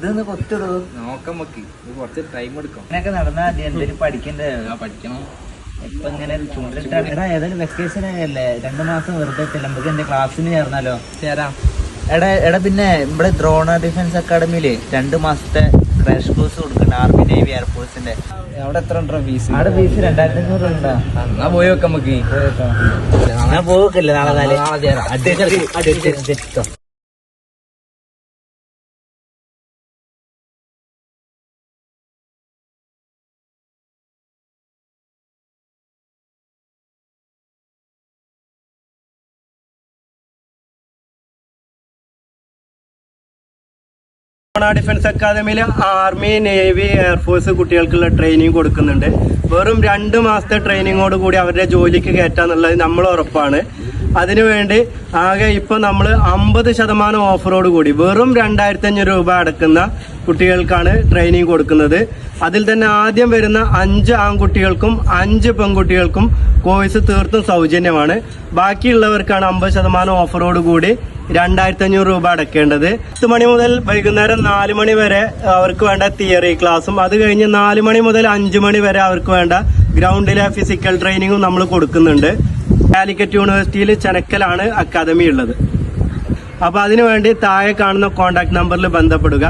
ഇതൊന്ന് കൊത്തിടൂ നോക്കാം നമുക്ക്. ഇത് കുറച്ച് ടൈം എടുക്കും. അങ്ങനെയൊക്കെ നടന്നാൽ മതി. എന്തെങ്കിലും പഠിക്കണ്ടേ? പഠിക്കണം. ഇപ്പൊ ഇങ്ങനെ ചൂണ്ടിട്ടാ ഏതായാലും വെക്കേഷൻ ആയല്ലേ? രണ്ടു മാസം വെറുതെ നമുക്ക് എന്റെ ക്ലാസ്സിന് ചേർന്നാലോ? ചേരാം. എടാ എടാ പിന്നെ ഇവിടെ ദ്രോണ ഡിഫൻസ് അക്കാഡമിയിൽ രണ്ടു മാസത്തെ ക്രാഷ് കോഴ്സ് കൊടുക്കുന്നുണ്ട് ആർമി നേവി എയർഫോഴ്സിന്റെ അവിടെ എത്ര ഉണ്ടോ ഫീസ് അവിടെ ഫീസ് രണ്ടായിരത്തി അഞ്ഞൂറ് ഉണ്ടോ? എന്നാ പോയി വെക്കാം നമുക്ക്. ഞാൻ പോകല്ലേ നാളെ നാളെ ചേരാം ഡിഫൻസ് അക്കാദമിയിൽ ആർമി നേവി എയർഫോഴ്സ് കുട്ടികൾക്കുള്ള ട്രെയിനിങ് കൊടുക്കുന്നുണ്ട്. വെറും രണ്ട് മാസത്തെ ട്രെയിനിങ്ങോട് കൂടി അവരുടെ ജോലിക്ക് കയറ്റാന്നുള്ളത് നമ്മൾ ഉറപ്പാണ്. അതിനുവേണ്ടി ആകെ ഇപ്പൊ നമ്മൾ അമ്പത് ശതമാനം ഓഫറോട് കൂടി വെറും രണ്ടായിരത്തി അഞ്ഞൂറ് രൂപ അടക്കുന്ന കുട്ടികൾക്കാണ് ട്രെയിനിങ് കൊടുക്കുന്നത്. അതിൽ തന്നെ ആദ്യം വരുന്ന അഞ്ച് ആൺകുട്ടികൾക്കും അഞ്ച് പെൺകുട്ടികൾക്കും കോഴ്സ് തീർത്തും സൗജന്യമാണ്. ബാക്കിയുള്ളവർക്കാണ് അമ്പത് ശതമാനം ഓഫറോട് കൂടി രണ്ടായിരത്തി അഞ്ഞൂറ് രൂപ അടക്കേണ്ടത്. പത്ത് മണി മുതൽ വൈകുന്നേരം നാല് മണി വരെ അവർക്ക് വേണ്ട തിയറി ക്ലാസും അത് കഴിഞ്ഞ് നാല് മണി മുതൽ അഞ്ച് മണി വരെ അവർക്ക് വേണ്ട ഗ്രൗണ്ടിലെ ഫിസിക്കൽ ട്രെയിനിങ്ങും നമ്മൾ കൊടുക്കുന്നുണ്ട്. കാലിക്കറ്റ് യൂണിവേഴ്സിറ്റിയിൽ ചെനക്കലാണ് അക്കാദമി ഉള്ളത് അപ്പൊ അതിനുവേണ്ടി താഴെ കാണുന്ന കോൺടാക്ട് നമ്പറിൽ ബന്ധപ്പെടുക.